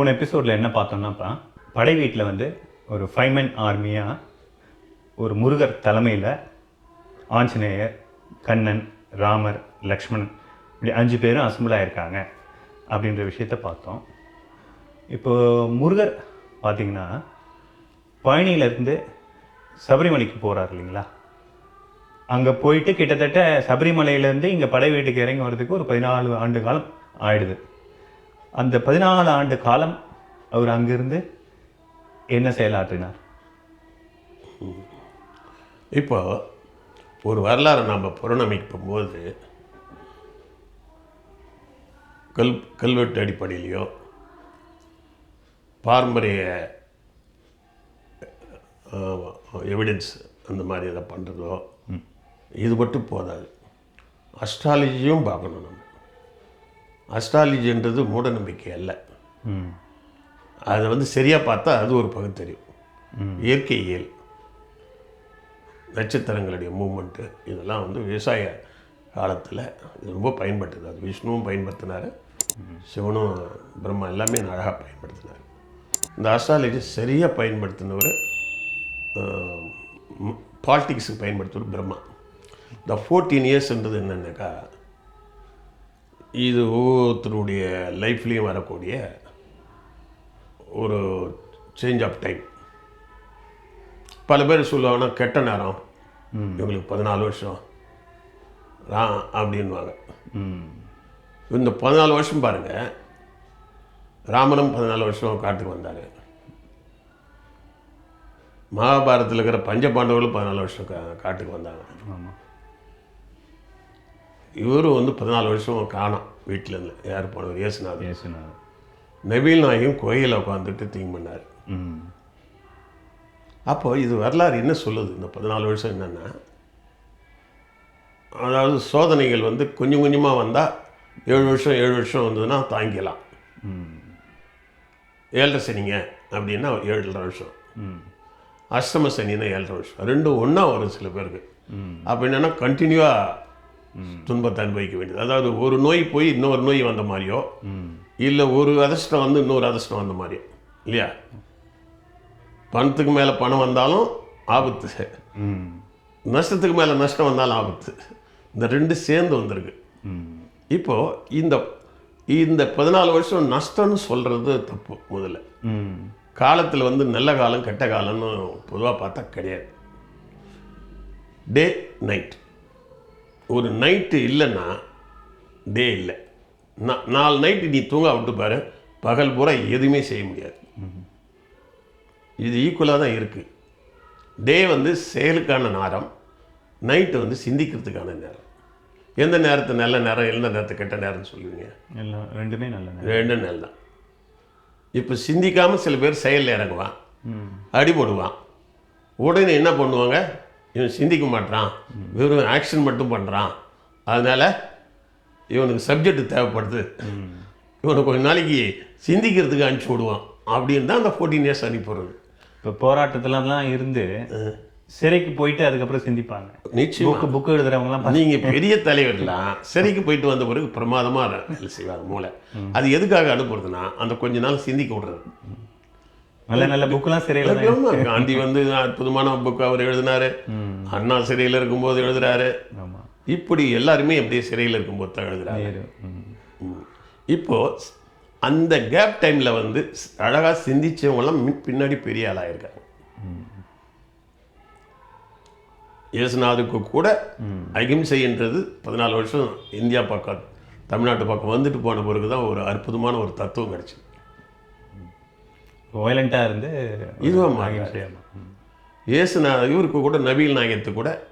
போன எபிசோடில் என்ன பார்த்தோம்னாப்பா படை வீட்டில் வந்து ஒரு ஃபைமன் ஆர்மியாக ஒரு முருகர் தலைமையில் ஆஞ்சநேயர் கண்ணன் ராமர் லக்ஷ்மணன் இப்படி அஞ்சு பேரும் அசம்பிள் இருக்காங்க அப்படின்ற விஷயத்த பார்த்தோம். இப்போ முருகர் பார்த்தீங்கன்னா பழனியிலேருந்து சபரிமலைக்கு போகிறார் இல்லைங்களா? அங்கே போயிட்டு கிட்டத்தட்ட சபரிமலையிலேருந்து இங்கே படை வீட்டுக்கு இறங்கி வர்றதுக்கு ஒரு பதினாலு ஆண்டு காலம் ஆயிடுது. அந்த பதினாலு ஆண்டு காலம் அவர் அங்கிருந்து என்ன செயலாற்றினார்? இப்போ ஒரு வரலாறு நம்ம புறணமைக்கும் போது கல் கல்வெட்டு அடிப்படையிலையோ பாரம்பரிய எவிடன்ஸ் அந்த மாதிரி இதை பண்ணுறதோ இது மட்டும் போதாது. அஸ்ட்ராலஜியும் பார்க்கணும் நம்ம. அஸ்ட்ராலஜின்றது மூட நம்பிக்கை அல்ல அதை வந்து சரியாக பார்த்தா அது ஒரு பகுத்தறிவு. இயற்கையியல் நட்சத்திரங்களுடைய மூமெண்ட்டு இதெல்லாம் வந்து விவசாய காலத்தில் இது ரொம்ப பயன்பட்டது. அது விஷ்ணுவும் பயன்படுத்தினார் சிவனும் பிரம்மா எல்லாமே அழகாக பயன்படுத்தினார். இந்த அஸ்ட்ராலஜி சரியாக பயன்படுத்தினவர் பாலிட்டிக்ஸுக்கு பயன்படுத்துவர் பிரம்மா. இந்த ஃபோர்டீன் இயர்ஸ்ன்றது என்னென்னாக்கா இது ஒவ்வொருத்தருடைய லைஃப்லேயும் வரக்கூடிய ஒரு சேஞ்ச் ஆஃப் டைம் பல பேர் சொல்லுவாங்கன்னா கெட்ட நேரம். இவங்களுக்கு பதினாலு வருஷம். ரா அப்படின்வாங்க இந்த பதினாலு வருஷம் பாருங்கள் ராமனும் பதினாலு வருஷம் காட்டுக்கு வந்தார். மகாபாரதத்தில் இருக்கிற பஞ்ச பாண்டவர்களும் பதினாலு வருஷம் காட்டுக்கு வந்தாங்க. இவரும் வந்து பதினாலு வருஷம் காணோம் வீட்டில் இருந்து. யார் போனவர்? இயேசுநாதர். பேசினார் நபீல் நாயகம் கோயிலில் உட்காந்துட்டு திங்க் பண்ணார். ம். அப்போ இது வரலாறு என்ன சொல்லுது? இந்த பதினாலு வருஷம் என்னென்னா அதாவது சோதனைகள் வந்து கொஞ்சம் கொஞ்சமாக வந்தால் ஏழு வருஷம் ஏழு வருஷம் வந்ததுன்னா தாங்கிக்கலாம் ம். ஏழரை சனிங்க அப்படின்னா ஏழரை வருஷம். ம். அஷ்டம சனின்னா ஏழரை வருஷம். ரெண்டும் ஒன்றா வரும் சில பேருக்கு. ம். அப்போ என்னென்னா கண்டினியூவாக துன்பத்தை அனுபவிக்க வேண்டியது அதாவது ஒரு நோய் போய் இன்னொரு நோய் வந்த மாதிரியோ இல்லை ஒரு அதிர்ஷ்டம் வந்து இன்னொரு அதிர்ஷ்டம் வந்த மாதிரியோ இல்லையா? பணத்துக்கு மேலே பணம் வந்தாலும் ஆபத்து. நஷ்டத்துக்கு மேலே நஷ்டம் வந்தாலும் ஆபத்து. இந்த ரெண்டு சேர்ந்து வந்திருக்கு. இப்போது இந்த இந்த பதினாலு வருஷம் நஷ்டம்னு சொல்கிறது தப்பு முதல்ல. காலத்தில் வந்து நல்ல காலம் கெட்ட காலம்னு பொதுவாக பார்த்தா கிடையாது. டே நைட் ஒரு நைட்டு இல்லைன்னா டே இல்லை. நா- நாலு நைட்டு நீ தூங்க விட்டு பாரு பகல் பூரா எதுவுமே செய்ய முடியாது. இது ஈக்குவலாக தான் இருக்குது டே வந்து செயலுக்கான நேரம் நைட்டு வந்து சிந்திக்கிறதுக்கான நேரம். எந்த நேரத்தை நல்ல நேரம் எந்த நேரத்தை கெட்ட நேரம்னு சொல்லுவீங்க? எல்லாம் ரெண்டுமே நல்ல நேரம். ரெண்டு நாள் தான் இப்போ சிந்திக்காமல் சில பேர் செயலில் இறங்குவான். அடிபடுவான். உடனே என்ன பண்ணுவாங்க? இவன் சிந்திக்க மாட்டான் வெறும் ஆக்ஷன் மட்டும் பண்ணுறான் அதனால் இவனுக்கு சப்ஜெக்ட் தேவைப்படுது. இவனை கொஞ்ச நாளைக்கு சிந்திக்கிறதுக்கு அனுப்பிச்சி விடுவான். அப்படின்னு தான் அந்த ஃபோர்டீன் இயர்ஸ் அனுப்பிடுறது இப்போ போராட்டத்துலலாம் இருந்து சிறைக்கு போயிட்டு அதுக்கப்புறம் சிந்திப்பாங்க. நிச்சயமா. புக்கு புக்கு எழுதுறவங்கலாம் நீங்கள் பெரிய தலைவர்லாம் சிறைக்கு போயிட்டு வந்த பிறகு பிரமாதமாக வேலை செய்வாங்க மூளை. அது எதுக்காக அனுப்புறதுன்னா அந்த கொஞ்ச நாள் சிந்திக்க விடுறது. நல்ல நல்ல புக்கெலாம் சிறையில் காந்தி வந்து அற்புதமான புக் அவர் எழுதினாரு. அண்ணா சிறையில் இருக்கும்போது எழுதுறாரு. இப்படி எல்லாருமே அப்படியே சிறையில் இருக்கும்போது தான் எழுதுறாரு. இப்போ அந்த கேப் டைமில் வந்து ஸ்- அழகா சிந்திச்சவங்கலாம் பின்னாடி பெரிய ஆளாயிருக்காங்க இயேசுநாதுக்கு கூட அகிம்சைன்றது பதினாலு வருஷம் இந்தியா பக்கம் தமிழ்நாட்டு பக்கம் வந்துட்டு போன பிறகு தான் ஒரு அற்புதமான ஒரு தத்துவம் கிடச்சிது. வயலண்ட்டாக இருந்து. ம். இயேசுநா இவருக்கு கூட நபீல் நாயகத்துக்கு கூட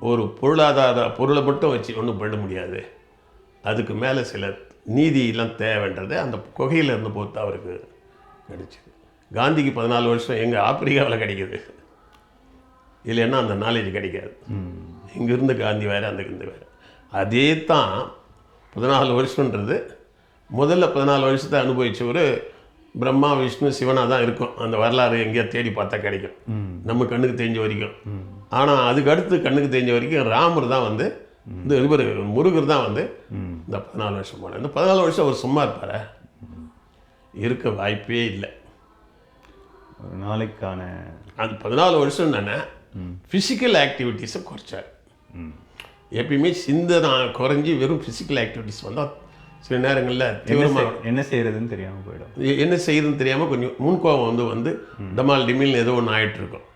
ஒரு பொருளாதார பொருளை மட்டும் வச்சு ஒன்றும் பண்ண முடியாது. அதுக்கு மேலே சில நீதியெல்லாம் தேவைன்றது அந்த குகையில் இருந்த போது தான் அவருக்கு கிடைச்சிது. காந்திக்கு பதினாலு வருஷம் எங்கள் ஆப்பிரிக்காவில் கிடைக்குது. இல்லைன்னா அந்த நாலேஜ் கிடைக்காது. இங்கிருந்து காந்தி வேறு அந்த இருந்து வேறு. அதே தான் பதினாலு வருஷன்றது முதல்ல பதினாலு வருஷத்தை அனுபவிச்சவர் பிரம்மா விஷ்ணு சிவனாக தான் இருக்கும். அந்த வரலாறு எங்கேயா தேடி பார்த்தா கிடைக்கும். நம்ம கண்ணுக்கு தெரிஞ்ச வரைக்கும். ஆனால் அதுக்கு அடுத்து கண்ணுக்கு தெரிஞ்ச வரைக்கும் ராமர் தான் வந்து இந்த இவர் முருகர் தான் வந்து இந்த பதினாலு வருஷம் போன இந்த பதினாலு வருஷம் அவர் சும்மா இருப்பார்? இருக்க வாய்ப்பே இல்லை. ஒரு நாளைக்கான அது பதினாலு வருஷம் தானே ஃபிசிக்கல் ஆக்டிவிட்டீஸை குறைச்சார். எப்பயுமே சிந்தனை குறைஞ்சி வெறும் ஃபிசிக்கல் ஆக்டிவிட்டீஸ் வந்தால் சில நேரங்களில் தீவிரமாக என்ன செய்யறதுன்னு தெரியாம போயிடும். என்ன செய்யுதுன்னு தெரியாமல் கொஞ்சம் முன்கோபம் வந்து வந்து டமால் டிமில் ஏதோ ஒன்று ஆயிட்டு இருக்கும்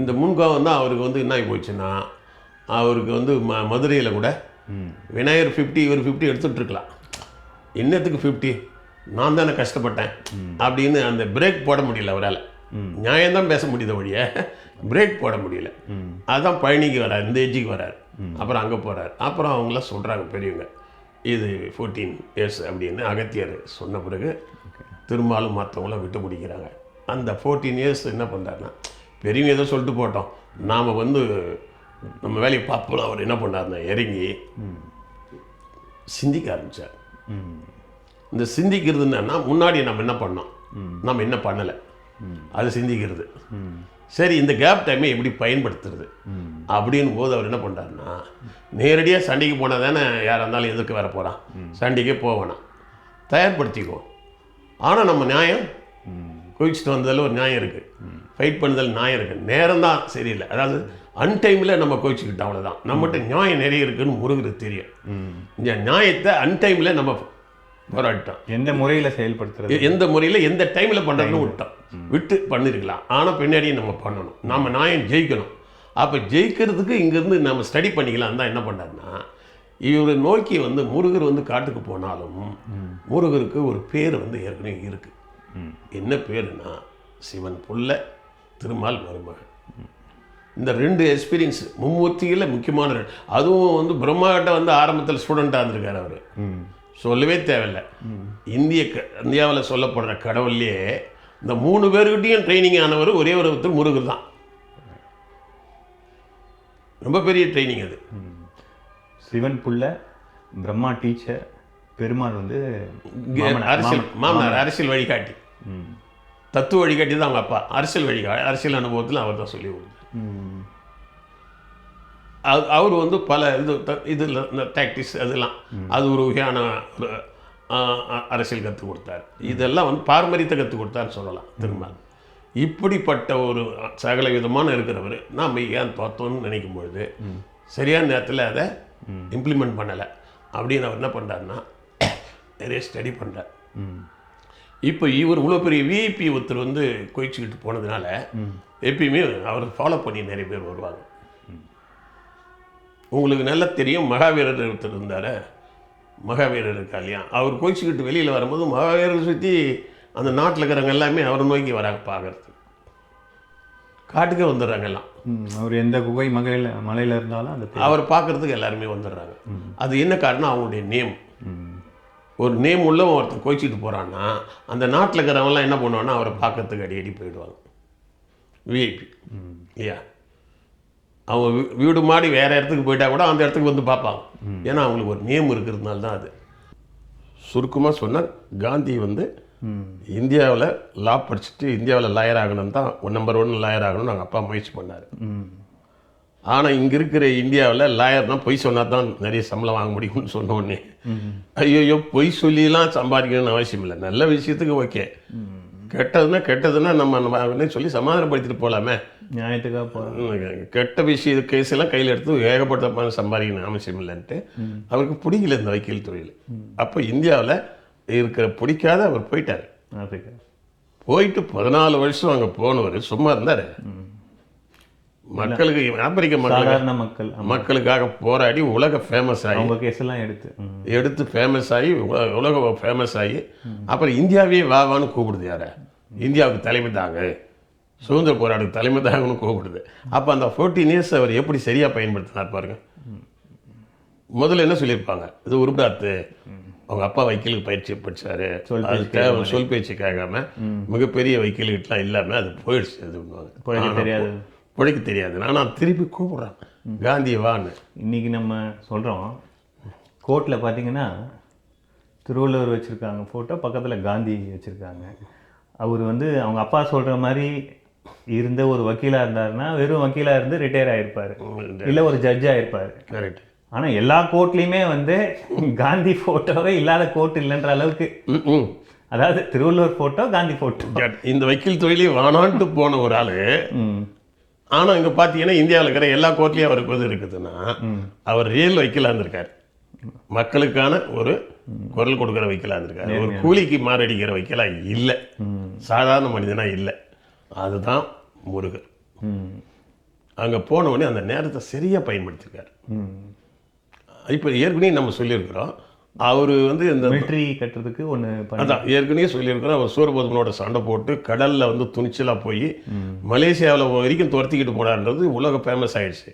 இந்த முன்கோபம் தான் அவருக்கு வந்து என்ன ஆகி போச்சுன்னா அவருக்கு வந்து ம மதுரையில் கூட விநாயகர் ஃபிஃப்டி இவர் ஃபிஃப்டி எடுத்துட்டு இருக்கலாம். என்னத்துக்கு ஃபிஃப்டி நான் தானே கஷ்டப்பட்டேன் அப்படின்னு அந்த பிரேக் போட முடியல அவரால். நியாயம்தான் பேச முடியுது ஒழிய பிரேக் போட முடியல. அதான் பழனிக்கு வரார் இந்த ஏஜுக்கு வரார். அப்புறம் அங்கே போகிறார் அப்புறம் அவங்களாம் சொல்கிறாங்க பெரியவங்க. இது ஃபோர்டீன் இயர்ஸ் அப்படின்னு அகத்தியர் சொன்ன பிறகு திருமாலும் மற்றவங்களாம் விட்டு பிடிக்கிறாங்க. அந்த ஃபோர்டீன் இயர்ஸ் என்ன பண்ணுறாருன்னா பெரியவங்க ஏதோ சொல்லிட்டு போட்டோம். நாம் வந்து நம்ம வேலையை பார்ப்போம் அவர் என்ன பண்ணாருன்னா இறங்கி சிந்திக்க ஆரம்பித்தார். இந்த சிந்திக்கிறது என்னன்னா முன்னாடி நம்ம என்ன பண்ணோம்? நம்ம என்ன பண்ணலை? அது சிந்திக்கிறது. சரி இந்த கேப் டைமை எப்படி பயன்படுத்துறது? அப்படின்னு போது அவர் என்ன பண்ணுறாருன்னா நேரடியாக சண்டைக்கு போனால் தானே யாராக இருந்தாலும் எதிர்க்க வர போகிறான் சண்டைக்கே போவேணாம் தயார்படுத்திக்குவோம் ஆனால் நம்ம நியாயம். குவிச்சிட்டு வந்ததில் ஒரு நியாயம் இருக்குது ஃபைட் பண்ணுதல் நியாயம் இருக்குது நேரம் தான் சரியில்லை. அதாவது அன்டைமில் நம்ம கோச்சிக்கிட்டோம் அவ்வளோதான் நம்மகிட்ட நியாயம் நிறைய இருக்குன்னு முருகருக்கு தெரியும். இந்த நியாயத்தை அன்டைமில் நம்ம போராடிட்டோம் எந்த முறையில செயல்படுத்துறது? எந்த முறையில் எந்த டைமில் பண்ணுறதுன்னு விட்டோம். விட்டு பண்ணிருக்கலாம். ஆனால் பின்னாடியே நம்ம பண்ணணும். நம்ம நியாயம் ஜெயிக்கணும். அப்போ ஜெயிக்கிறதுக்கு இங்கேருந்து நம்ம ஸ்டடி பண்ணிக்கலாம். தான் என்ன பண்ணாருன்னா இவரை நோக்கி வந்து முருகர் வந்து காட்டுக்கு போனாலும் முருகருக்கு ஒரு பேர் வந்து ஏற்கனவே இருக்கு. என்ன பேருனா சிவன் புள்ள திருமால் மருமகன். இந்த ரெண்டு எக்ஸ்பீரியன்ஸ் மும்மூர்த்திகளில் முக்கியமான அதுவும் வந்து பிரம்மாகிட்ட வந்து ஆரம்பத்தில் ஸ்டூடெண்ட்டாக இருந்திருக்காரு அவர். சொல்லவே தேவையில்லை இந்திய க இந்தியாவில் சொல்லப்படுற கடவுள்லேயே இந்த மூணு பேர்கிட்டையும் ட்ரைனிங் ஆனவர் ஒரே ஒரு ஒருத்தர் முருகர் தான் ரொம்ப பெரிய ட்ரைனிங் அது சிவன் புள்ள பிரம்மா டீச்சர் பெருமாள் வந்து. அரசியல் மாமனார் அரசியல் வழிகாட்டி. தத்துவ வழிகாட்டி தான் அவங்க அப்பா அரசியல் வழிகா அரசியல் அனுபவத்தில் அவர் தான் சொல்லி கொடுத்தார். அது அவர் வந்து பல இது த- இதில் இந்த டாக்டிக்ஸ் அதெல்லாம். அது ஒரு வகையான ஒரு அரசியல் கற்றுக் கொடுத்தார். இதெல்லாம் வந்து பாரம்பரியத்தை கற்றுக் கொடுத்தாருன்னு சொல்லலாம் திரும்ப இப்படிப்பட்ட ஒரு சகல விதமான இருக்கிறவர் நாம் ஏன் தோத்தோம்னு நினைக்கும் பொழுது சரியான நேரத்தில் அதை இம்ப்ளிமெண்ட் பண்ணலை. அப்படின்னு அவர் என்ன பண்ணுறாருன்னா நிறைய ஸ்டடி பண்ணுறார் ம். இப்போ இவர் இவ்வளோ பெரிய விஐபி ஒருத்தர் வந்து குயிச்சுக்கிட்டு போனதுனால எப்பயுமே அவர் ஃபாலோ பண்ணி நிறைய பேர் வருவாங்க. உங்களுக்கு நல்லா தெரியும் மகாவீரர் ஒருத்தர் இருந்தார். மகாவீரர் இருக்கா இல்லையா? அவர் கோயிச்சுக்கிட்டு வெளியில் வரும்போது மகாவீரர் சுற்றி அந்த நாட்டில் இருக்கிறவங்க எல்லாமே அவரை நோக்கி வராங்க பார்க்கறதுக்கு. காட்டுக்கே வந்துடுறாங்க எல்லாம். அவர் எந்த குகை மலையில மலையில இருந்தாலும் அந்த. அவர் பார்க்கறதுக்கு எல்லாருமே வந்துடுறாங்க. அது என்ன காரணம்? அவங்களுடைய நேம். ஒரு நேம் உள்ளவன் ஒருத்தன் கோச்சிட்டு போகிறான்னா அந்த நாட்டில் இருக்கிறவங்கலாம் என்ன பண்ணுவான்னா அவரை பார்க்கறதுக்கு அடி அடி போயிடுவாங்க விஐபி இல்லையா? அவங்க வீ- வீடு மாடி வேறு இடத்துக்கு போயிட்டா கூட அந்த இடத்துக்கு வந்து பார்ப்பாங்க. ஏன்னா அவங்களுக்கு ஒரு நேம் இருக்கிறதுனால தான் அது. சுருக்கமாக சொன்னால் காந்தி வந்து. இந்தியாவில் லா படிச்சுட்டு இந்தியாவில் லாயர் ஆகணும் தான் நம்பர் ஒன் லாயர் ஆகணும்னு அவங்க அப்பா முயற்சி பண்ணார். ஆனால் இங்கே இருக்கிற இந்தியாவில் லாயர்னா பொய் சொன்னால் தான் நிறைய சம்பளம் வாங்க முடியும்னு சொன்ன உடனே. ஐயோ பொய் சொல்லிலாம் சம்பாதிக்கணும்னு அவசியம் இல்லை. நல்ல விஷயத்துக்கு ஓகே. கெட்டதுன்னா கெட்டதுன்னா நம்ம நம்ம சொல்லி சமாதானப்படுத்திட்டு போகலாமே நியாயத்துக்காக போகிறோம் கெட்ட விஷய கேஸ் எல்லாம் கையில் எடுத்து ஏகப்பட்ட சம்பாதிக்கணும் அவசியம் இல்லைன்ட்டு. அவருக்கு பிடிக்கல இந்த வக்கீல் தொழில் அப்போ இந்தியாவில் இருக்கிற பிடிக்காத அவர் போயிட்டார். போயிட்டு பதினாலு வருஷம் அங்கே போனவர் சும்மா இருந்தார். மக்களுக்கு சாதாரண மக்கள் ஆமா. மக்களுக்காக போராடி உலக ஃபேமஸ் ஆகி அவங்க கேஸ் எல்லாம் எடுத்து. எடுத்து ஃபேமஸ் ஆகி உல- உலக ஃபேமஸ் ஆகி அப்புறம் இந்தியாவே வா வான்னு கூப்பிடுது யார? இந்தியாவுக்கு தலைமை தாங்க. சுதந்திர போராட்டத்துக்கு தலைமை தாங்கன்னு கூப்பிடுது. அப்போ அந்த ஃபோர்டீன் இயர்ஸ் அவர் எப்படி சரியாக பயன்படுத்தினார் பாருங்க. முதல்ல என்ன சொல்லியிருப்பாங்க? இது உருப்படாத்து அவங்க அப்பா வக்கீலுக்கு பயிற்சி சொல் அது தேவை சொல் பேச்சு கேட்காம மிகப்பெரிய வக்கீல்கிட்டலாம் இல்லாமல் அது போயிடுச்சு. இது பண்ணுவாங்க பிழைக்க தெரியாது. ஆனால் திருப்பி கூப்பிடுறான் காந்தி வான்னு. இன்னைக்கு நம்ம சொல்கிறோம் கோர்ட்டில் பார்த்தீங்கன்னா திருவள்ளுவர் வச்சுருக்காங்க ஃபோட்டோ பக்கத்தில் காந்தி வச்சுருக்காங்க. அவர் வந்து அவங்க அப்பா சொல்கிற மாதிரி இருந்த ஒரு வக்கீலாக இருந்தாருன்னா வெறும் வக்கீலாக இருந்து ரிட்டையர் ஆகிருப்பார் இல்லை ஒரு ஜட்ஜ் ஆகிருப்பார் கரெக்ட் ஆனால் எல்லா கோர்ட்லேயுமே வந்து காந்தி ஃபோட்டோவே இல்லாத கோர்ட் இல்லைன்ற அளவுக்கு. அதாவது திருவள்ளுவர் போட்டோ காந்தி போட்டோ இந்த வக்கீல் தொழிலே வானான்ட்டு போன ஒரு ஆளு ம் ஆனா இங்க பாத்தீங்கன்னா இந்தியாவில் இருக்கிற எல்லா கோர்ட்லயும் அவருக்கு வந்து இருக்குதுன்னா அவர் ரியல் வக்கீலா இருந்திருக்காரு. மக்களுக்கான ஒரு குரல் கொடுக்குற வக்கீலா இருந்திருக்காரு. ஒரு கூலிக்கு மாரடிக்கிற வக்கீலா இல்லை. சாதாரண மனிதனா இல்லை. அதுதான் முருகர். அங்க போன உடனே அந்த நேரத்தை சரியா பயன்படுத்திருக்காரு. ம். இப்போ ஏற்கனவே நம்ம சொல்லியிருக்கிறோம். அவர் வந்து இந்த மிலிட்ரி கட்டுறதுக்கு ஒன்று அதான் ஏற்கனவே சொல்லியிருக்கிறோம் அவர் சூரபத்மனோட சண்டை போட்டு கடல்ல வந்து துணிச்சலா போய் மலேசியாவில் வரைக்கும் துரத்திக்கிட்டு போனான்றது உலக ஃபேமஸ் ஆயிடுச்சு.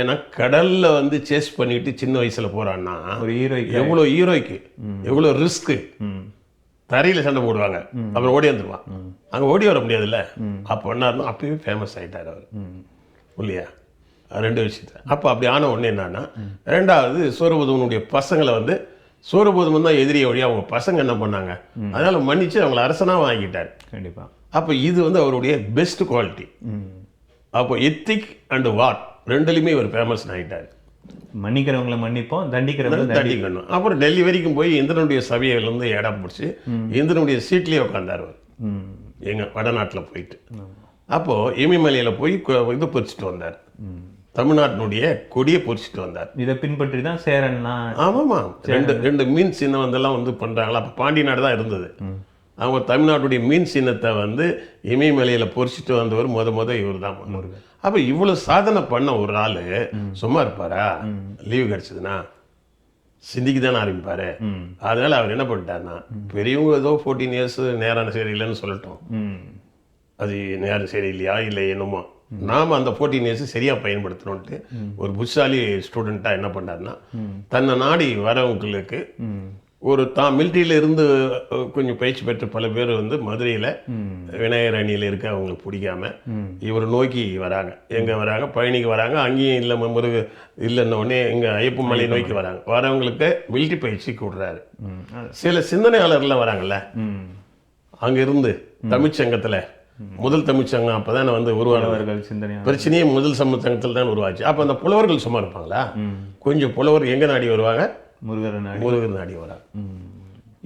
ஏன்னா கடல்ல வந்து சேஸ் பண்ணிட்டு சின்ன வயசுல போறான்னா ஒரு ஹீரோய்க்கு. எவ்வளோ ஹீரோய்க்கு எவ்வளோ ரிஸ்க்கு தரையில சண்டை போடுவாங்க. அப்புறம் ஓடி வந்துருவான். அங்க ஓடி வர முடியாதுல்ல? அப்போ பண்ணாருன்னா அப்பயே ஃபேமஸ் ஆயிட்டார் அவர். இல்லையா? ரெண்டு விஷயத்த. அப்போ அப்படி ஆன உடனே என்னன்னா ரெண்டாவது சூரபதுமனுடைய பசங்களை வந்து சூரபதுமன் தான் எதிரியை வழி அவங்க பசங்க என்ன பண்ணாங்க? அதனால மன்னிச்சு அவங்கள அரசனா வாங்கிட்டார். கண்டிப்பா. அப்போ இது வந்து அவருடைய பெஸ்ட் குவாலிட்டி அப்போ எத்திக் அண்ட் வாட் ரெண்டுலையுமே இவர் ஃபேமஸ் ஆகிட்டார் மன்னிக்கிறவங்கள மன்னிப்போம் தண்டிக்கிறவங்கள தண்டி தண்டிக்கணும். அப்புறம் டெல்லி வரைக்கும் போய் இந்திரனுடைய சபையில இருந்து இடம் பிடிச்சி இந்திரனுடைய சீட்லேயே உட்காந்தார் அவர். ம். எங்க வடநாட்டில் போயிட்டு. அப்போ இமயமலையில போய் இது பொறிச்சிட்டு வந்தார். தமிழ்நாட்டினுடைய கொடியை பொறிச்சிட்டு வந்தார். இதை பின்பற்றி தான் சேரன்லாம் ஆமாமா ரெண்டு ரெண்டு மீன் சின்னம் வந்தெல்லாம் வந்து பண்றாங்களா? அப்போ பாண்டி நாடு தான் இருந்தது. அவங்க தமிழ்நாட்டுடைய மீன் சின்னத்தை வந்து இமயமலையில பொறிச்சிட்டு வந்தவர் முத முத இவர் தான் முருகன். அப்ப இவ்வளவு சாதனை பண்ண ஒரு ஆளு சும்மா இருப்பாரா? லீவு கிடைச்சதுன்னா சிந்திக்க தானே ஆரம்பிப்பாரு அதனால அவர் என்ன பண்ணிட்டாருன்னா பெரியவங்க ஏதோ ஃபோர்டீன் இயர்ஸ் நேரம் சரியில்லைன்னு சொல்லட்டும். அது நேரம் சரியில்லையா இல்லை என்னமோ. நாம அந்த ஃபோர்டீன் இயர்ஸ் சரியா பயன்படுத்தணும்ட்டு ஒரு புட்சாலி ஸ்டூடெண்ட்டா என்ன பண்ணாருன்னா தன்னை நாடி வரவங்களுக்கு ஒரு தான் மிலிட்ரியில இருந்து கொஞ்சம் பயிற்சி பெற்ற பல பேர் வந்து மதுரையில விநாயகர் அணியில் இருக்க அவங்களுக்கு பிடிக்காம இவர் நோக்கி வராங்க. எங்க வராங்க? பழனிக்கு வராங்க. அங்கேயும் இல்லை முருக இல்லைன்ன உடனே எங்க ஐயப்ப மலை நோக்கி வராங்க. வரவங்களுக்கு மிலிட்ரி பயிற்சி கொடுறாரு சில சிந்தனையாளர்லாம் வராங்கல்ல? ம். அங்க இருந்து தமிழ்ச்சங்கத்துல முதல் தமிழ்ச்சங்கம் அப்பதானே வந்து உருவானது. அவர்கள் சிந்தனையா பிரச்சனையே முதல் சமூகத்தில் தான் உருவாச்சு. அப்ப அந்த புலவர்கள் சும்மா இருப்பாங்களா? கொஞ்சம் புலவர் எங்க நாடி வருவாங்க? முருகரை நாடி. முருகர் நாடி வராங்க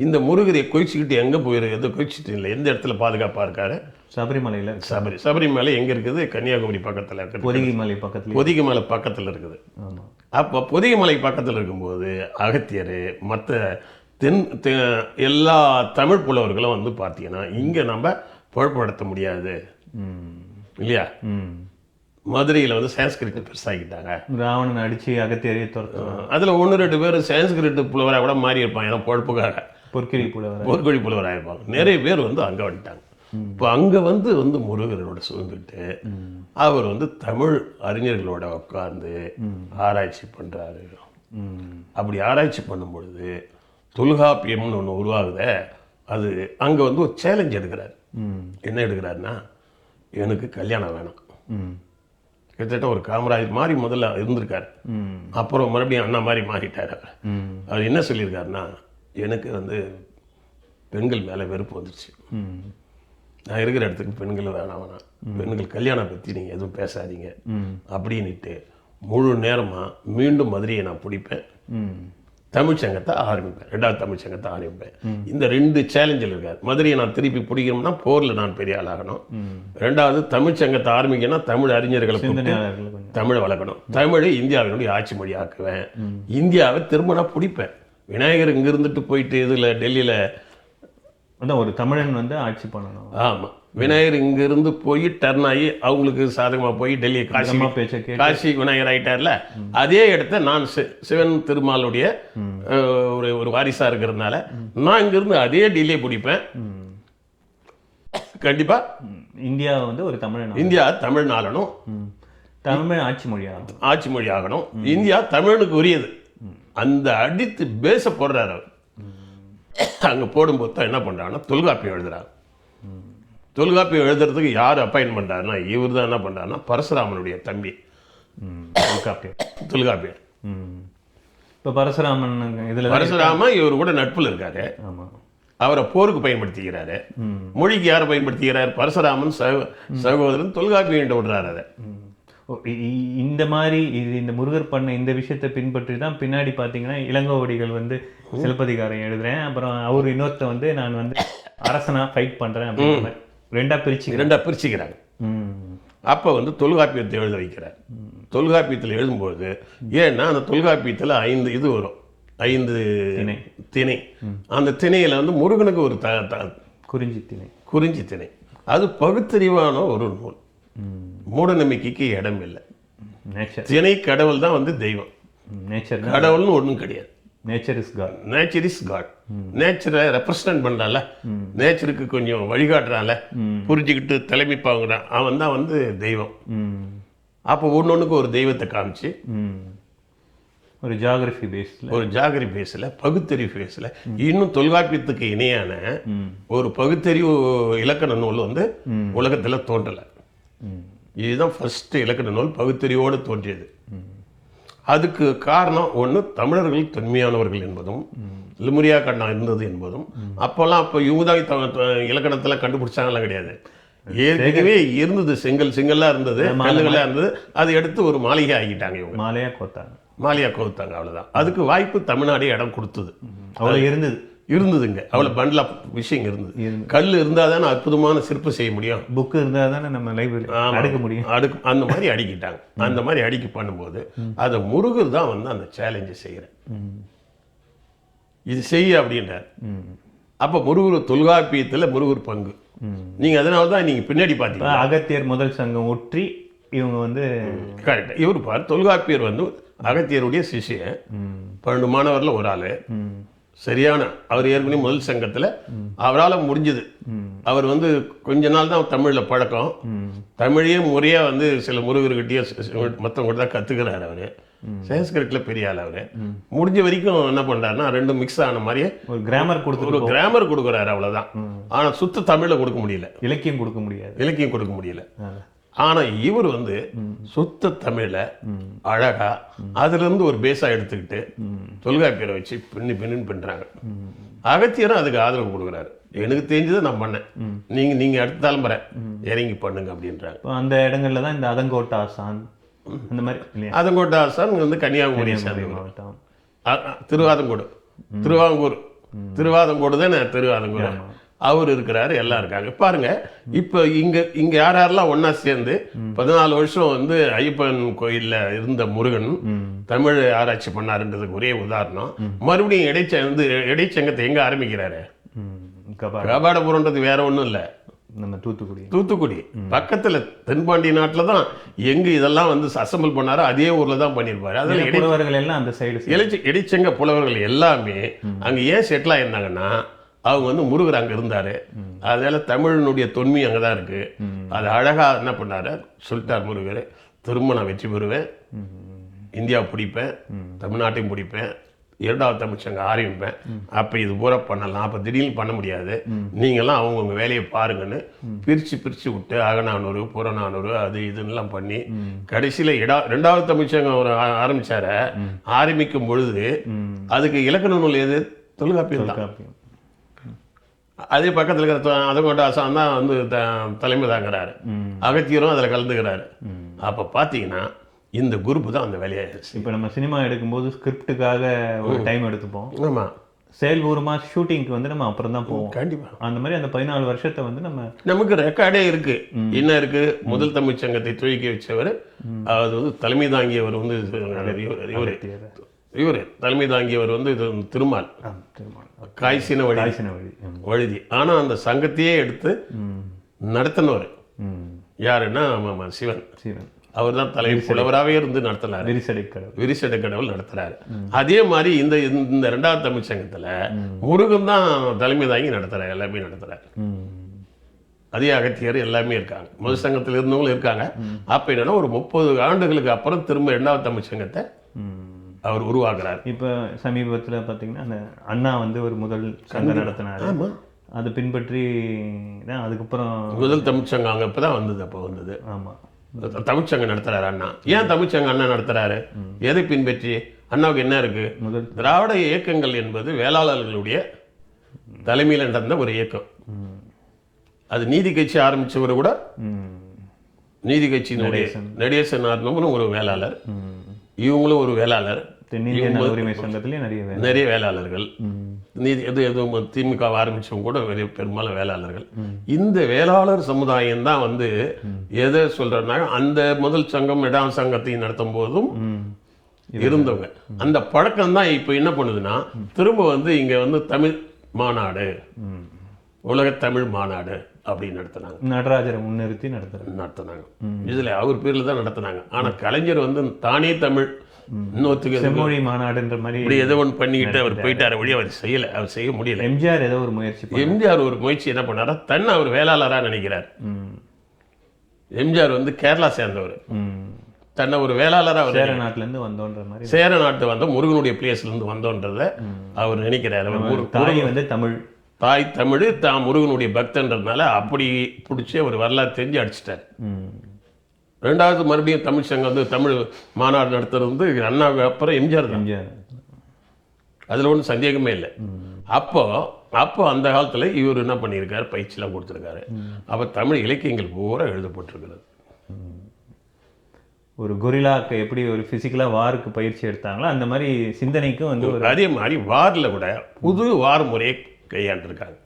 இந்த முருகரை கொய்ச்சிக்கிட்டு எங்க போயிருக்கு எது கொய்ச்சிட்டு இல்லை எந்த இடத்துல பாதுகாப்பா இருக்காரு? சபரிமலையில. சபரி சபரிமலை எங்க இருக்குது? கன்னியாகுமரி பக்கத்துல இருக்குது பொதிகை மலை பக்கத்துல பொதிகைமலை பக்கத்துல இருக்குது. அப்போ பொதிகைமலை பக்கத்துல இருக்கும்போது அகத்தியர் மற்ற தென் எல்லா தமிழ் புலவர்களும் வந்து பார்த்தீங்கன்னா இங்க நம்ம பொழப்பு நடத்த முடியாது. இல்லையா? ம் மதுரையில வந்து சான்ஸ்கிரிட் பெருசாகிட்டாங்க ராவணன் அடிச்சு அகத்தியரையே துரத்துவான் அதுல ஒன்று ரெண்டு பேர் சான்ஸ்கிரிட் புலவராக கூட மாறி இருப்பாங்க. ஏன்னா பொழப்புக்காக பொற்கிரி புலவர். போர்க்கொழி புலவராக இருப்பாங்க. நிறைய பேர் வந்து அங்க வந்துட்டாங்க. இப்போ அங்க வந்து வந்து முருகரோட சூழ்ந்துட்டு அவர் வந்து தமிழ் அறிஞர்களோட உட்கார்ந்து ஆராய்ச்சி பண்றாரு. ம். அப்படி ஆராய்ச்சி பண்ணும் பொழுது தொல்காப்பியம்னு ஒன்று உருவாகுதே அது அங்க வந்து ஒரு சேலஞ்ச் எடுக்கிறார். என்ன எடுக்கிறாருன்னா எனக்கு கல்யாணம் வேணும். ம் கிட்டத்தட்ட ஒரு காமராஜ் மாதிரி முதல்ல இருந்திருக்காரு. அப்புறம் மறுபடியும் அண்ணா மாதிரி மாறிட்டார் அவர். ம் அவர் என்ன சொல்லியிருக்காருன்னா எனக்கு வந்து பெண்கள் மேலே வெறுப்பு வந்துருச்சு. ம் நான் இருக்கிற இடத்துக்கு பெண்கள் வேணாம் வேணாம். பெண்கள் கல்யாணம் பற்றி நீங்கள் எதுவும் பேசாதீங்க. ம். அப்படின்னுட்டு முழு நேரமாக மீண்டும் மதுரையை நான் பிடிப்பேன். ம் தமிழ்ச்சங்கத்தை ஆரம்பிப்பேன். ரெண்டாவது தமிழ்ச்சங்கத்தை ஆரம்பிப்பேன். இந்த ரெண்டு சேலஞ்சில் இருக்கார். மதுரையை நான் திருப்பி பிடிக்கணும்னா போரில் நான் பெரிய ஆளாகணும் ரெண்டாவது தமிழ்ச்சங்கத்தை ஆரம்பிக்கணும்னா தமிழ் அறிஞர்களை தமிழை வளர்க்கணும். தமிழை இந்தியாவினுடைய ஆட்சி மொழி ஆக்குவேன் இந்தியாவை திரும்ப நான் பிடிப்பேன். விநாயகர் இங்க இருந்துட்டு போயிட்டு இதில் டெல்லியில் ஒரு தமிழன் வந்து ஆட்சி பண்ணணும். ஆமாம் விநாயகர் இங்க இருந்து போய் டர்ன் ஆகி அவங்களுக்கு சாதகமாக போய் டெல்லி காசி காசி விநாயகர் ஆயிட்டார்ல? அதே இடத்த நான் சிவன் திருமாலுடைய ஒரு ஒரு வாரிசா இருக்கிறதுனால நான் இங்கிருந்து அதே டெல்லியை பிடிப்பேன். ம். கண்டிப்பா. ம். இந்தியாவை வந்து ஒரு தமிழன் இந்தியா தமிழ் நாளனும். தமிழ் ஆட்சி மொழியாகும் ஆட்சி மொழி ஆகணும். இந்தியா தமிழனுக்கு உரியது. அந்த அடித்து பேச போடுறாரு அவர். அங்க போடும்போது தான் என்ன பண்றாங்கன்னா தொல்காப்பியம் எழுதுறாங்க தொல்காப்பியம் எழுதுறதுக்கு யார் அப்பாயின் பண்றாருன்னா இவர் தான் என்ன பண்றாருன்னா பரசுராமனுடைய தம்பி. ம். தொல்காப்பியம். தொல்காப்பியம் ம் இப்போ பரசுராமன் இதில் பரசுராம இவர் கூட நட்புல இருக்காரு. ஆமாம் அவரை போருக்கு பயன்படுத்திக்கிறாரு. மொழிக்கு யாரை பயன்படுத்திக்கிறார்? பரசுராமன் சகோ- சகோதரன் தொல்காப்பியம் விடுறாரு அதை. இந்த மாதிரி இது இந்த முருகர் பண்ண இந்த விஷயத்தை பின்பற்றி தான் பின்னாடி பார்த்தீங்கன்னா இளங்கோவடிகள் வந்து சிலப்பதிகாரம் எழுதுறேன். அப்புறம் அவர் இன்னொருத்த வந்து நான் வந்து அரசனா ஃபைட் பண்றேன் அப்படின்ற மாதிரி. ரெண்டா பிரிச்சு இரண்டா பிரிச்சுக்கிறாங்க. அப்போ வந்து தொல்காப்பியத்தை எழுத வைக்கிறார். தொல்காப்பியத்தில் எழுதும்போது ஏன்னா அந்த தொல்காப்பியத்தில் ஐந்து இது வரும். ஐந்து திணை. அந்த திணையில் வந்து முருகனுக்கு ஒரு த குறிஞ்சி திணை. குறிஞ்சி திணை. அது பகுத்தறிவான ஒரு நூல். ம் மூட நம்பிக்கைக்கு இடம் இல்லை திணை கடவுள் தான் வந்து தெய்வம். நேச்சர் கடவுள்னு ஒன்றும் கிடையாது. Nature is God nature is God நேச்சரை ரெப்ரசன்ட் பண்றான்ல. நேச்சருக்கு கொஞ்சம் வழிகாட்டுறான்ல. புரிஞ்சுக்கிட்டு தலைமை பாங்குறான். அவன் தான் வந்து தெய்வம். அப்போ ஒன்னொன்றுக்கு ஒரு தெய்வத்தை காமிச்சு ஒரு ஜியாகிரஃபி பேஸ்ல ஒரு ஜாகரி பேஸில் பகுத்தறிவு பேஸில் இன்னும் தொல்காப்பியத்துக்கு இணையான ஒரு பகுத்தறிவு இலக்கண நூல் வந்து உலகத்தில் தோன்றலை. இதுதான் ஃபர்ஸ்ட் இலக்கண நூல் பகுத்தறிவோடு தோன்றியது. அதுக்கு காரணம் ஒன்று தமிழர்கள் தொன்மையானவர்கள் என்பதும் லிமுரியா கண்ணா இருந்தது என்பதும். அப்போல்லாம் அப்போ தான் இலக்கணத்தில் கண்டுபிடிச்சாங்கலாம் கிடையாது. ஏற்கனவே இருந்தது செங்கல் செங்கல்லாம் இருந்தது கல்லுகளாக இருந்தது. அதை எடுத்து ஒரு மாளிகை ஆக்கிட்டாங்க இவங்க. மாலையா கோத்தாங்க. மாலியா கவுத்தாங்க அவ்வளவுதான். அதுக்கு வாய்ப்பு தமிழ்நாடே இடம் கொடுத்தது. அவ்வளோ இருந்தது. இருந்ததுங்க. அவ்வளோ பண்டில் ஆஃப் விஷயம் இருந்தது. கல் இருந்தால் தானே அற்புதமான சிற்பம் செய்ய முடியும். புக்கு இருந்தால் தானே நம்ம லைப்ரரி அடுக்க முடியும். அடுக்கு அந்த மாதிரி அடிக்கிட்டாங்க. அந்த மாதிரி அடிக்கி பண்ணும்போது அதை முருகர் தான் வந்து அந்த சேலஞ்சை செய்கிறேன் இது செய்ய அப்படின்றார். அப்போ முருகர் தொல்காப்பியத்தில் முருகர் பங்கு. நீங்கள் அதனால தான் நீங்கள் பின்னாடி பார்த்தீங்க இப்ப அகத்தியர் முதல் சங்கம் ஒற்றி இவங்க வந்து கரெக்ட் இவர் பார் தொல்காப்பியர் வந்து அகத்தியருடைய சிஷ்யன். பன்னெண்டு மாணவரில் ஒரு ஆள். சரியான அவர் ஏற்கனவே முதல் சங்கத்தில் அவரால் முடிஞ்சது. அவர் வந்து கொஞ்ச நாள் தான் தமிழில் பழக்கம். தமிழையே முறையாக வந்து சில முருகர்கிட்டயே மற்றவங்க தான் கற்றுக்கிறாரு அவர். சன்ஸ்கிரிட்டில் பெரிய ஆள் அவர். முடிஞ்ச வரைக்கும் என்ன பண்ணுறாருன்னா ரெண்டும் மிக்ஸ் ஆன மாதிரியே ஒரு கிராமர் கொடுத்து ஒரு கிராமர் கொடுக்குறாரு அவ்வளோதான் ஆனால் சுத்த தமிழில் கொடுக்க முடியல. இலக்கியம் கொடுக்க முடியாது. இலக்கியம் கொடுக்க முடியல. ஆனால் இவர் வந்து சுத்த தமிழில் அழகா அதுலேருந்து ஒரு பேஸாக எடுத்துக்கிட்டு தொல்காப்பியரை வச்சு பின்னி பின்னு பண்ணுறாங்க அகத்தியரும் அதுக்கு ஆதரவு கொடுக்குறாரு. எனக்கு தெரிஞ்சதை நான் பண்ணேன். நீங்கள் நீங்கள் அடுத்த தலைமுறை இறங்கி பண்ணுங்க அப்படின்றாங்க. அந்த இடங்கள்ல தான் இந்த அதங்கோட்டை ஆசான் அந்த மாதிரி அதங்கோட்டை ஆசான் வந்து கன்னியாகுமரி மாவட்டம். திருவாதங்கோடு. திருவாங்கூர். திருவாதங்கோடு தானே திருவாதங்கூர். அவர் இருக்கிறாரு எல்லாம் இருக்காங்க. பாருங்க இப்போ இங்க இங்க யார் யாரெல்லாம் ஒண்ணா சேர்ந்து பதினாலு வருஷம் வந்து ஐயப்பன் கோயில்ல இருந்த முருகன் தமிழ் ஆராய்ச்சி பண்ணாருன்றதுக்கு ஒரே உதாரணம். மறுபடியும் இடைச்ச வந்து இடைச்சங்கத்தை எங்க ஆரம்பிக்கிறாரு? கபாடபுரம்ன்றது வேற ஒண்ணும் இல்ல. நம்ம தூத்துக்குடி. தூத்துக்குடி. பக்கத்துல தென்பாண்டி நாட்டுல தான் எங்க இதெல்லாம் வந்து அசம்பிள் பண்ணாரோ அதே ஊர்ல தான் பண்ணியிருப்பாரு அதில் புலவர்கள் எல்லாம் அந்த சைடு இளைச்சி இடைச்சங்க புலவர்கள் எல்லாமே அங்க ஏன் செட்டில் ஆயிருந்தாங்கன்னா அவங்க வந்து முருகர் அங்க இருந்தாரு. அதனால தமிழனுடைய தொன்மை அங்கதான் இருக்கு. அது அழகா என்ன பண்ணாரு? சொல்லிட்டார் முருகர் திரும்ப நான் வெற்றி பெறுவேன். இந்தியா பிடிப்பேன். தமிழ்நாட்டையும் பிடிப்பேன். இரண்டாவது தமிழ்ச்சங்க ஆரம்பிப்பேன். அப்ப இது பூரா பண்ணலாம். அப்ப திடீர்னு பண்ண முடியாது. நீங்கெல்லாம் அவங்கவுங்க வேலையை பாருங்கன்னு பிரிச்சு பிரிச்சு விட்டு அகநானூறு புறநானூறு அது இதுன்னெல்லாம் பண்ணி கடைசியில இடா ரெண்டாவது தமிழ்ச்சங்கம் அவர் ஆ- ஆரம்பிச்சார. ஆரம்பிக்கும் பொழுது அதுக்கு இலக்கண நூல் எது? தொல்காப்பியம் தான். அதே பக்கத்தில் இருக்கிற தொ- அதங்கோட்டை ஆசான் தான் வந்து த- தலைமை தாங்கிறாரு. அகத்தியரும் அதில் கலந்துக்கிறாரு. அப்போ பார்த்தீங்கன்னா இந்த குரூப் தான் அந்த வேலையை இப்போ நம்ம சினிமா எடுக்கும்போது ஸ்கிரிப்டுக்காக ஒரு டைம் எடுத்துப்போம். ஆமாம் செயல்பூர்வமா ஷூட்டிங்க்கு வந்து நம்ம அப்புறம் தான் போவோம். கண்டிப்பாக அந்த மாதிரி அந்த பதினாலு வருஷத்தை வந்து நம்ம நமக்கு ரெக்கார்டே இருக்கு. என்ன இருக்கு? முதல் தமிழ்ச் சங்கத்தை துவக்கி வச்சவர் அது வந்து தலைமை தாங்கியவர் வந்து இவர் இவர் தலைமை தாங்கியவர் வந்து இது திருமால். ஆ, திருமணம் காய்ச்சின வழி. காய்ச்சின வழி. வழுதி. ஆனால் அந்த சங்கத்தையே எடுத்து நடத்தினவர். யாருன்னா ஆமாம் சிவன். சிவன். அவர் தான் தலைமை புலவராகவே இருந்து நடத்தினார். விரிசடை கடவுள். விரிசட கடவுள் நடத்துறாரு அதே மாதிரி இந்த இந்த ரெண்டாவது தமிழ் சங்கத்துல முருகன் தான் தலைமை தாங்கி நடத்துறாரு எல்லாமே நடத்துறாரு. ம். அதே அகத்தியர் எல்லாமே இருக்காங்க. முதல் சங்கத்தில் இருந்தவங்களும் இருக்காங்க. அப்ப என்னன்னா ஒரு முப்பது ஆண்டுகளுக்கு அப்புறம் திரும்ப இரண்டாவது தமிழ் சங்கத்தை அவர் உருவாக்குறாரு. இப்போ சமீபத்துல பார்த்தீங்கன்னா அந்த அண்ணா வந்து ஒரு முதல் சங்கம் நடத்தினாரு. அதை பின்பற்றி தான் அதுக்கப்புறம் முதல் தமிழ் சங்கம் அங்க இப்பதான் வந்தது அப்போ வந்தது. ஆமா. தமிழ்ச்சங்கம் நடத்துறாரு அண்ணா. ஏன் தமிழ்ச்சங்கம் அண்ணா நடத்துறாரு? எதை பின்பற்றி? அண்ணாவுக்கு என்ன இருக்கு? முதல் திராவிட இயக்கங்கள் என்பது வேளாளர்களுடைய தலைமையில் நடந்த ஒரு இயக்கம். அது நீதி கட்சி ஆரம்பிச்சவர் கூட நீதி கட்சியினுடைய நடேசன். ஆர்னவனும் ஒரு வேளாளர். இவங்களும் ஒரு வேளாளர். தென்னிந்திய நல உரிமை சங்கத்திலேயே நிறைய நிறைய வேளாளர்கள். நீதி எது எதுவும் திமுக ஆரம்பிச்சவங்க கூட பெரிய பெரும்பாலும் வேளாளர்கள். இந்த வேளாளர் சமுதாயம் தான் வந்து எதை சொல்றேன்னா அந்த முதல் சங்கம் இடாம் சங்கத்தையும் நடத்தும் போதும் இருந்தவங்க. அந்த பழக்கம் தான் இப்போ என்ன பண்ணுதுன்னா திரும்ப வந்து இங்க வந்து தமிழ் மாநாடு உலக தமிழ் மாநாடு அப்படின்னு நடத்தினாங்க. நடராஜரை முன்னிறுத்தி நடத்துறாரு நடத்தினாங்க. இதுல அவர் பேர்ல தான் நடத்தினாங்க. ஆனா கலைஞர் வந்து தானே தமிழ் இன்னொருத்துக்கு செம்மொழி மாநாடுன்ற மாதிரி இப்படி ஏதோ ஒன்று பண்ணிக்கிட்டு அவர் போயிட்டாரு வழி அவர் செய்யல அவர் செய்ய முடியல. எம்ஜிஆர் ஏதோ ஒரு முயற்சி. எம்ஜிஆர் ஒரு முயற்சி என்ன பண்ணாரா தன்னை அவர் வேளாளரா நினைக்கிறார். எம்ஜிஆர் வந்து கேரளா சேர்ந்தவர். தன்னை ஒரு வேளாளரா அவர் சேர நாட்டுல இருந்து வந்தோன்ற மாதிரி. சேர நாட்டு வந்த முருகனுடைய பிளேஸ்ல இருந்து வந்தோன்றத அவர் நினைக்கிறார். முரு- தாய் வந்து தமிழ். தாய் தமிழ் தான் முருகனுடைய பக்தன்றதுனால அப்படி பிடிச்சி அவர் வரலாறு தெரிஞ்சு அடிச்சிட்டார். ரெண்டாவது மறுபடியும் தமிழ் சங்கம் வந்து தமிழ் மாநாடு நடத்துறது வந்து அண்ணாவுக்கு அப்புறம் எம்ஜிஆர் தான். எம்ஜிஆர். அதில் ஒன்றும் சந்தேகமே இல்லை. அப்போ அப்போ அந்த காலத்தில் இவர் என்ன பண்ணியிருக்காரு? பயிற்சிலாம் கொடுத்துருக்காரு. அப்போ தமிழ் இலக்கியங்கள் பூரா எழுதப்பட்டிருக்கிறது ஒரு கொரில்லாக்கு எப்படி ஒரு பிசிக்கலா வாருக்கு பயிற்சி எடுத்தாங்களோ அந்த மாதிரி சிந்தனைக்கும் வந்து அதே மாதிரி வாரில் கூட புது வார் முறையை கையாண்டிருக்காங்க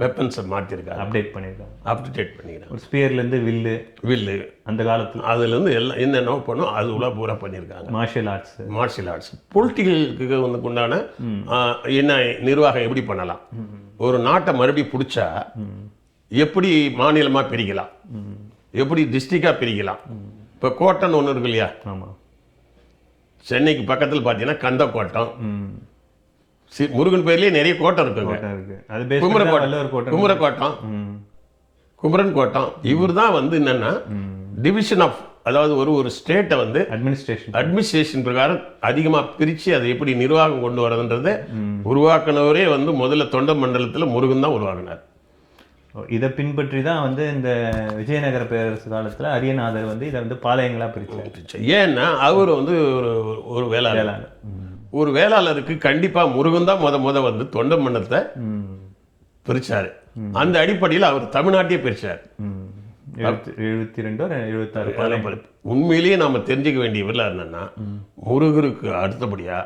வெப்பன்ஸை மாற்றிருக்காங்க அப்டேட் பண்ணியிருக்காங்க அப்டேட் பண்ணிக்கிறாங்க ஒரு ஸ்பியர்ல இருந்து வில்லு வில்லு. அந்த காலத்துல. அதுலேருந்து எல்லாம் என்னென்ன பண்ணும் அது உள்ள பூரா பண்ணியிருக்காங்க மார்ஷியல் ஆர்ட்ஸ் மார்ஷியல் ஆர்ட்ஸ் பொலிட்டிக்கலுக்கு வந்து உண்டான என்ன நிர்வாகம் எப்படி பண்ணலாம்? ஒரு நாட்டை மறுபடியும் பிடிச்சா எப்படி மாநிலமாக பிரிக்கலாம்? எப்படி டிஸ்ட்ரிக்டாக பிரிக்கலாம்? இப்போ கோட்டைன்னு ஒன்று இருக்கு இல்லையா? ஆமா. சென்னைக்கு பக்கத்தில் பார்த்தீங்கன்னா கந்த கோட்டம் ம். சி முருகன் பேர்லேயே நிறைய கோட்டம் இருக்குங்க. அது குமரக்கோட்டம் வல்லவர் கோட்டை குமர கோட்டம் ம். குமரன் கோட்டம். இவர் தான் வந்து என்னன்னா டிவிஷன் ஆஃப் அதாவது ஒரு ஒரு ஸ்டேட்டை வந்து அட்மினிஸ்ட்ரேஷன் அட்மினிஸ்ட்ரேஷன் பிரகாரம் அதிகமாக பிரித்து அதை எப்படி நிர்வாகம் கொண்டு வரதுன்றதை உருவாக்குனவரே வந்து முதல்ல தொண்ட மண்டலத்தில் முருகன் தான் உருவாக்குனார். இதை பின்பற்றி தான் வந்து இந்த விஜயநகர பேரரசு காலத்துல அரியநாதர் வந்து இதை வந்து பாளையங்களா பிரிச்சார். ஏன்னா அவர் வந்து ஒரு ஒரு வேளாளர். ஒரு வேளாளருக்கு கண்டிப்பாக முருகன் தான் முத முத வந்து தொண்ட மண்டலத்தை ம் பிரிச்சாரு. அந்த அடிப்படையில் அவர் தமிழ்நாட்டையே பிரிச்சார். ம். எழுபத்தி ரெண்டோ எழுபத்தாறு? உண்மையிலேயே நாம தெரிஞ்சுக்க வேண்டிய வரலாறு என்னன்னா முருகருக்கு அடுத்தபடியா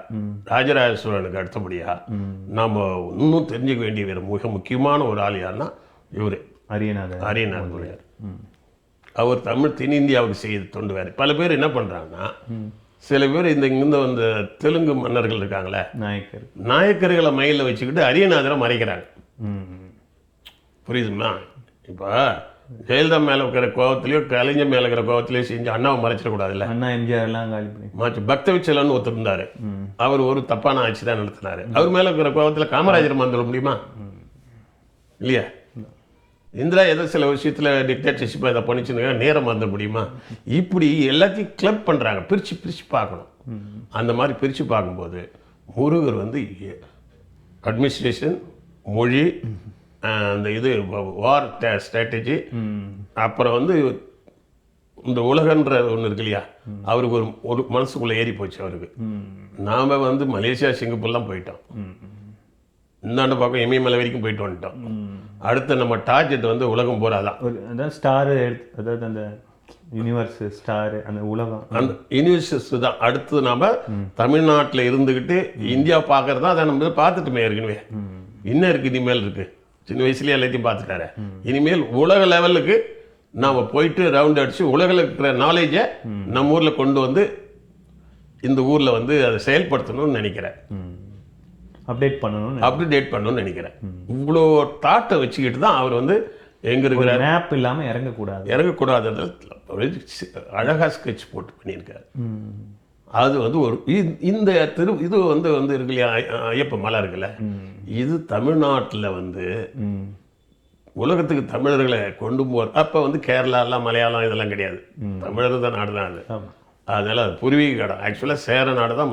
ராஜராஜ சோழனுக்கு அடுத்தபடியா நாம இன்னும் தெரிஞ்சுக்க வேண்டிய வேற மிக முக்கியமான ஒரு ஆள் யாருன்னா இவரு. அரியநாதர். ஆரியநாத் முதலியார் அவர் தமிழ் தென்னிந்தியாவுக்கு செய்த தொண்டு வேறு. பல பேர் என்ன பண்றாங்கன்னா சில பேர் இந்த இங்கிருந்து வந்த தெலுங்கு மன்னர்கள் இருக்காங்களே நாயக்கர். நாயக்கர்களை மயில வச்சுக்கிட்டு அரியநாதரை மறைக்கிறாங்க. ம் புரியுதுங்களா? இப்போ ஜெயலலிதா மேலே இருக்கிற கோவத்திலையோ கலைஞர் மேலே இருக்கிற கோவத்திலையோ செஞ்சு அண்ணாவை மறைச்சிடக்கூடாதுல்ல? அண்ணா எம்ஜிஆர் எல்லாம் காலி பண்ணி. மாச்சு பக்தவிச்சலன்னு ஒருத்தர் இருந்தாரு. அவர் ஒரு தப்பான ஆட்சி தான் நடத்தினாரு. அவர் மேல இருக்கிற கோபத்துல காமராஜர் மறந்துட முடியுமா? இல்லையா? இந்திரா ஏதோ சில விஷயத்தில் டிக்டேட்டர்ஷிப் இதை பண்ணிச்சுன்னு நேரம் மறந்துட முடியுமா? இப்படி எல்லாத்தையும் கிளப் பண்ணுறாங்க பிரித்து பிரித்து பார்க்கணும். அந்த மாதிரி பிரித்து பார்க்கும்போது முருகர் வந்து அட்மினிஸ்ட்ரேஷன் மொழி அந்த இது வார் ஸ்ட்ராட்டஜி அப்புறம் வந்து இந்த உலகன்ற ஒன்று இருக்கு இல்லையா? அவருக்கு ஒரு ஒரு மனசுக்குள்ளே ஏறி போச்சு அவருக்கு. நாம் வந்து மலேசியா சிங்கப்பூர்லாம் போயிட்டோம். இந்தாண்ட பக்கம் இமயமலை வரைக்கும் போயிட்டு வந்துட்டோம். அடுத்து நம்ம டார்கெட் வந்து உலகம் அதான். ஸ்டார் அதாவது அந்த யூனிவர்ஸ் ஸ்டார் அந்த உலகம். அந்த யூனிவர்சஸ் தான். அடுத்து நாம தமிழ்நாட்டில் இருந்துக்கிட்டு இந்தியா பார்க்கறது தான் அதை நம்ம பார்த்துட்டுமே ஏற்கனவே. இன்னும் இருக்கு இனிமேல் இருக்கு. சின்ன வயசுலயே எல்லாத்தையும் பார்த்துட்டாரு. இனிமேல் உலக லெவலுக்கு நாம போயிட்டு ரவுண்ட் அடிச்சு உலகில் இருக்கிற நாலேஜை நம்ம ஊர்ல கொண்டு வந்து இந்த ஊர்ல வந்து அதை செயல்படுத்தணும்னு நினைக்கிறேன். அப்டேட் பண்ணணும் அப்டேட் பண்ணணும்னு நினைக்கிறேன். இவ்வளோ தாட்டை வச்சுக்கிட்டு தான் அவர் வந்து எங்க இருக்கிற மேப் இல்லாம இறங்கக்கூடாது. இறங்கக்கூடாதுன்ற ஒரு சி- அழகா ஸ்கெட்ச் போட்டு பண்ணியிருக்காரு. அது வந்து ஒரு இந்த திரு இது வந்து வந்து இருக்கு இல்லையா ஐயப்ப மலை இருக்குல்ல? இது தமிழ்நாட்டுல வந்து உலகத்துக்கு தமிழர்களை கொண்டு போற அப்ப வந்து கேரளாலாம் மலையாளம் இதெல்லாம் கிடையாது. தமிழர் தான் நாடு தான் அது அதனால அது பூர்வீக இடம் ஆக்சுவலாக சேர நாடு தான்.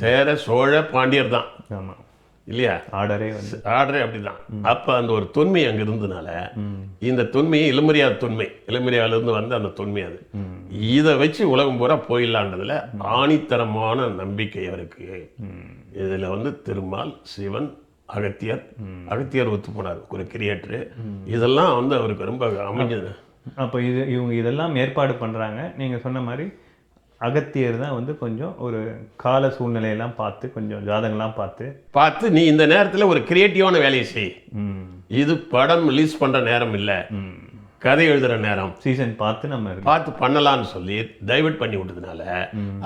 சேர சோழ பாண்டியர் தான். ஆமா. இல்லையா? ஆர்டரே வந்து. ஆர்டரே அப்படிதான். அப்ப அந்த ஒரு தொன்மை அங்க இருந்தனால இந்த தொன்மையை இளமரியாத தொன்மை இளமரியால இருந்து வந்த அந்த தொன்மை அது. இதை வச்சு உலகம் பூரா போயிடலான்றதுல ஆணித்தரமான நம்பிக்கை அவருக்கு. இதுல வந்து திருமால் சிவன் அகத்தியர் அகத்தியர் ஒத்து போனார் ஒரு கிரியேட்டரு இதெல்லாம் வந்து அவருக்கு ரொம்ப அமைஞ்சது. அப்போ இது இவங்க இதெல்லாம் ஏற்பாடு பண்ணுறாங்க நீங்கள் சொன்ன மாதிரி அகத்தியர் தான் வந்து கொஞ்சம் ஒரு கால சூழ்நிலையெல்லாம் பார்த்து கொஞ்சம் ஜாதகம்லாம் பார்த்து. பார்த்து நீ இந்த நேரத்தில் ஒரு கிரியேட்டிவான வேலையை செய். ம். இது படம் ரிலீஸ் பண்ணுற நேரம் இல்லை. கதை எழுதுகிற நேரம். சீசன் பார்த்து நம்ம பார்த்து பண்ணலாம்னு சொல்லி டைவர்ட் பண்ணி விட்டதுனால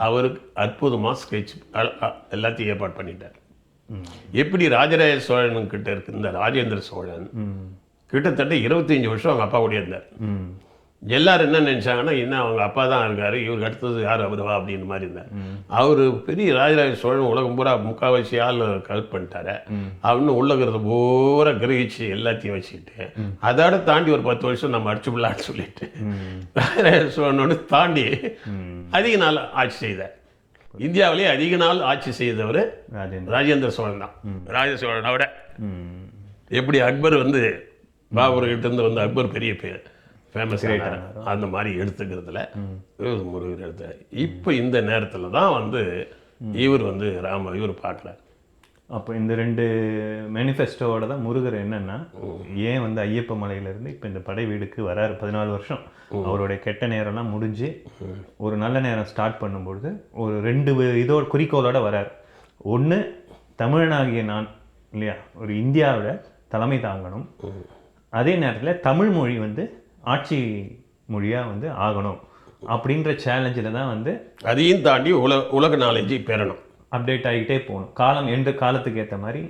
அவருக்கு அற்புதமாக ஸ்கெட்ச் எல்லாத்தையும் ஏற்பாடு பண்ணிட்டார். எப்படி ராஜராஜ சோழன் கிட்ட இருக்கு இந்த ராஜேந்திர சோழன் கிட்டத்தட்ட 25 வருஷம் அவங்க அப்பா கூடயே இருந்தார் எல்லாரும் என்ன நினைச்சாங்கன்னா என்ன அவங்க அப்பா தான் இருக்காரு இவருக்கு அடுத்தது யார் அவருவா அப்படின்னு மாதிரி இருந்தார். அவர் பெரிய ராஜராஜ சோழன் உலகம் பூரா முக்காவாசி ஆள் கலெக்ட் பண்ணிட்டாரு. அவனு உள்ளகிறத பூரா கிரகிச்சு எல்லாத்தையும் வச்சுக்கிட்டு அதோட தாண்டி ஒரு பத்து வருஷம் நம்ம அடிச்சு விடலான்னு சொல்லிட்டு ராஜராஜ சோழனோட தாண்டி அதிக நாள் ஆட்சி செய்தார். இந்தியாவிலேயே அதிக நாள் ஆட்சி செய்தவர் ராஜேந்திர. ராஜேந்திர சோழன் தான். ராஜ சோழனை விட ம். எப்படி அக்பர் வந்து பாபர் கிட்ட இருந்து வந்து அக்பர் பெரிய பேர். ஃபேமஸ் அந்த மாதிரி எடுத்துக்கிறதுல முருகர் எடுத்தார் இப்போ இந்த நேரத்தில் தான் வந்து இவர் வந்து ராம இவர் பார்க்குறாரு. அப்போ இந்த ரெண்டு மேனிஃபெஸ்டோவோட தான் முருகர் என்னன்னா ஏன் வந்து ஐயப்ப மலையிலேருந்து இப்போ இந்த படை வீடுக்கு வராரு பதினாலு வருஷம்? அவருடைய கெட்ட நேரம்லாம் முடிஞ்சு ஒரு நல்ல நேரம் ஸ்டார்ட் பண்ணும்பொழுது ஒரு ரெண்டு இதோட குறிக்கோளோட வரார். ஒன்று தமிழனாகிய நான் இல்லையா? ஒரு இந்தியாவோட தலைமை தாங்கணும். அதே நேரத்தில் தமிழ் மொழி வந்து ஆட்சி மொழியாக வந்து ஆகணும் அப்படின்ற சேலஞ்சில் தான் வந்து அதையும் தாண்டி உலக உலக நாலேஜ் பெறணும். அப்டேட் ஆகிட்டே போகணும். காலம் எந்த காலத்துக்கு ஏற்ற மாதிரி.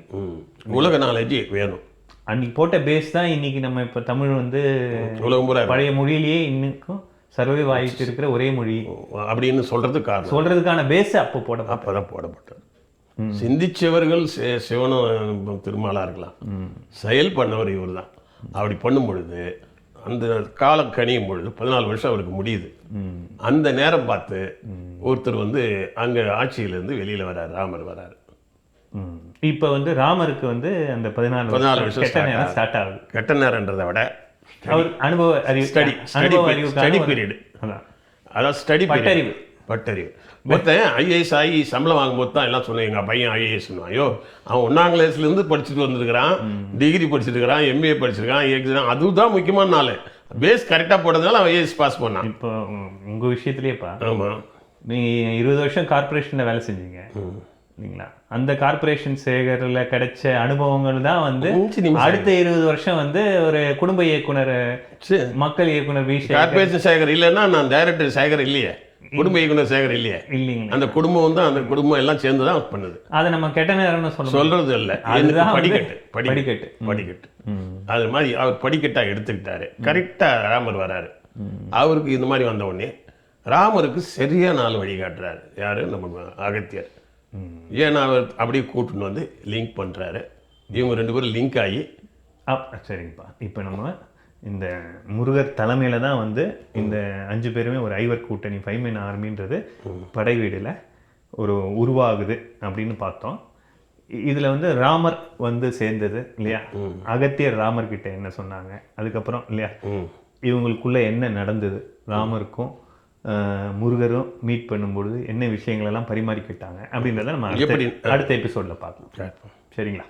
உலக நாலேஜ் வேணும். அன்னைக்கு போட்ட பேஸ் தான் இன்னைக்கு நம்ம இப்போ தமிழ் வந்து உலகம் பழைய மொழியிலேயே இன்னும் சர்வைவ் ஆகிட்டு இருக்கிற ஒரே மொழி. அப்படின்னு சொல்றதுக்கு காரணம். சொல்றதுக்கான பேஸ் அப்போ போட அப்பதான் போடப்பட்டது. சிந்திச்சவர்கள் சி- சிவனும் திருமாலா இருக்கலாம். செயல் பண்ணவர் இவர் தான் அப்படி பண்ணும் பொழுது அந்த காலம் கனியும் பொழுது பதினாலு வருஷம் அவருக்கு முடியுது. அந்த நேரம் பார்த்து ஒருத்தர் வந்து அங்க ஆட்சியிலேருந்து வெளியில வராரு ராமர் வராரு. இப்போ வந்து ராமருக்கு வந்து அந்த பதினாலு பதினாலு வருஷம் கெட்ட நேரம் ஸ்டார்ட் ஆகுது. கெட்ட நேரன்றதை விட அவர் அனுபவ அறிவு ஸ்டடி ஸ்டடி பீரியட் அதான். அதாவது ஸ்டடி பட்டறிவு. பட்டறிவு ஒருத்தன் ஐஏஎஸ் ஆகி சம்பளம் வாங்கும்போது தான் எல்லாம் சொன்னேன் எங்கள் பையன் ஐஏஎஸ் ஐயோ அவன் ஒன்றாம் கிளாஸ்லேருந்து படிச்சுட்டு வந்திருக்கிறான் டிகிரி படிச்சிருக்கிறான் எம்ஏ படிச்சிருக்கான் எக்ஸாம் அதுதான் முக்கியமான நாள். பேஸ் கரெக்டாக போட்டதுனால அவன் ஐஏஎஸ் பாஸ் பண்ணான். இப்போ உ- உங்க விஷயத்துலயேப்பா ஆமாம் நீங்க இருபது வருஷம் கார்ப்பரேஷன்ல வேலை செஞ்சீங்க. இல்லைங்களா? அந்த கார்ப்பரேஷன் சேகரில் கிடைச்ச அனுபவங்கள் தான் வந்து. அடுத்த இருபது வருஷம் வந்து ஒரு குடும்ப இயக்குனர் மக்கள் இயக்குனர் வி சேகர் கார்பரேஷன் சேகர் இல்லைன்னா நான் டைரக்டர் சேகர் இல்லையே. குடும்ப இயக்குனர் சேகர் இல்லையே? இல்லைங்க. அந்த குடும்பம் வந்து அந்த குடும்பம் எல்லாம் சேர்ந்து தான் பண்ணுது. அதை நம்ம கெட்ட நேரம்னு சொல்ல சொல்றது இல்லை. படிக்கட்டு. படிக்கட்டு. படிக்கட்டு. அது மாதிரி அவர் படிக்கட்டா எடுத்துக்கிட்டாரு. கரெக்டா ராமர் வராரு. அவருக்கு இந்த மாதிரி வந்த உடனே ராமருக்கு சரியா நாள் வழி காட்டுறாரு. யாரு? நம்ம அகத்தியர். ஏன்னா அவர் அப்படியே கூட்டின்னு வந்து லிங்க் பண்றாரு. இவங்க ரெண்டு பேரும் லிங்க் ஆகி சரிங்கப்பா. இப்போ நம்ம இந்த முருகர் தலைமையில தான் வந்து இந்த அஞ்சு பேருமே ஒரு ஐவர் கூட்டணி ஃபைவ் மென் ஆர்மின்றது படை வீடுல ஒரு உருவாகுது அப்படின்னு பார்த்தோம். இதுல வந்து ராமர் வந்து சேர்ந்தது இல்லையா? அகத்தியர் ராமர் கிட்ட என்ன சொன்னாங்க? அதுக்கப்புறம் இல்லையா? இவங்களுக்குள்ள என்ன நடந்தது? ராமருக்கும் முருகரும் மீட் பண்ணும்பொழுது என்ன விஷயங்கள் எல்லாம் பரிமாறிக்கிட்டாங்க அப்படின்றத நம்ம அடுத்த- எபிசோட்ல பார்க்கலாம். சரிங்களா.